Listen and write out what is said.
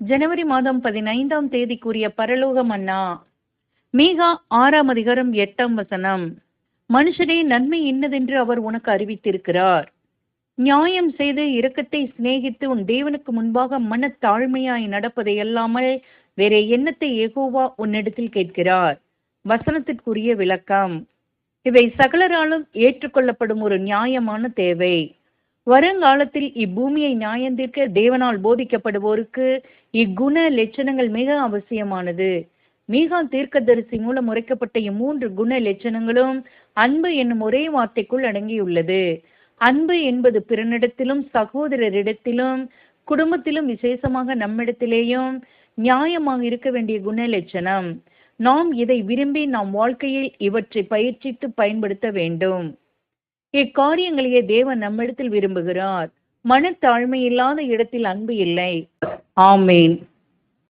ஜனவரி மாதம் பதினைந்தாம் தேதிக்குரிய பரலோக மன்னா மீகா ஆறாம் அதிகாரம் எட்டாம் வசனம். மனுஷனே நன்மை இன்னதென்று அவர் உனக்கு அறிவித்திருக்கிறார். நியாயம் செய்து இரக்கத்தை சிநேகித்து உன் தேவனுக்கு முன்பாக மன தாழ்மையாய் நடப்பதை அல்லாமல் வேற எண்ணத்தை ஏகோவா உன்னிடத்தில் கேட்கிறார். வசனத்திற்குரிய விளக்கம். இவை சகலராலும் ஏற்றுக்கொள்ளப்படும் ஒரு நியாயமான தேவை. வருங்காலத்தில் இப்பூமியை நியாயந்திருக்க தேவனால் போதிக்கப்படுவோருக்கு இக்குண லட்சணங்கள் மிக அவசியமானது. மீகா தீர்க்கதரிசி மூலம் உரைக்கப்பட்ட இம்மூன்று குண லட்சணங்களும் அன்பு என்னும் ஒரே வார்த்தைக்குள் அடங்கியுள்ளது. அன்பு என்பது பிறனிடத்திலும் சகோதரரிடத்திலும் குடும்பத்திலும் விசேஷமாக நம்மிடத்திலேயும் நியாயமாக இருக்க வேண்டிய குண லட்சணம். நாம் இதை விரும்பி நாம் வாழ்க்கையில் இவற்றை பயிற்சித்து பயன்படுத்த வேண்டும். இக்காரியங்களையே தேவன் நம்மிடத்தில் விரும்புகிறார். மனத்தாழ்மை இல்லாத இடத்தில் அன்பு இல்லை. ஆமேன்.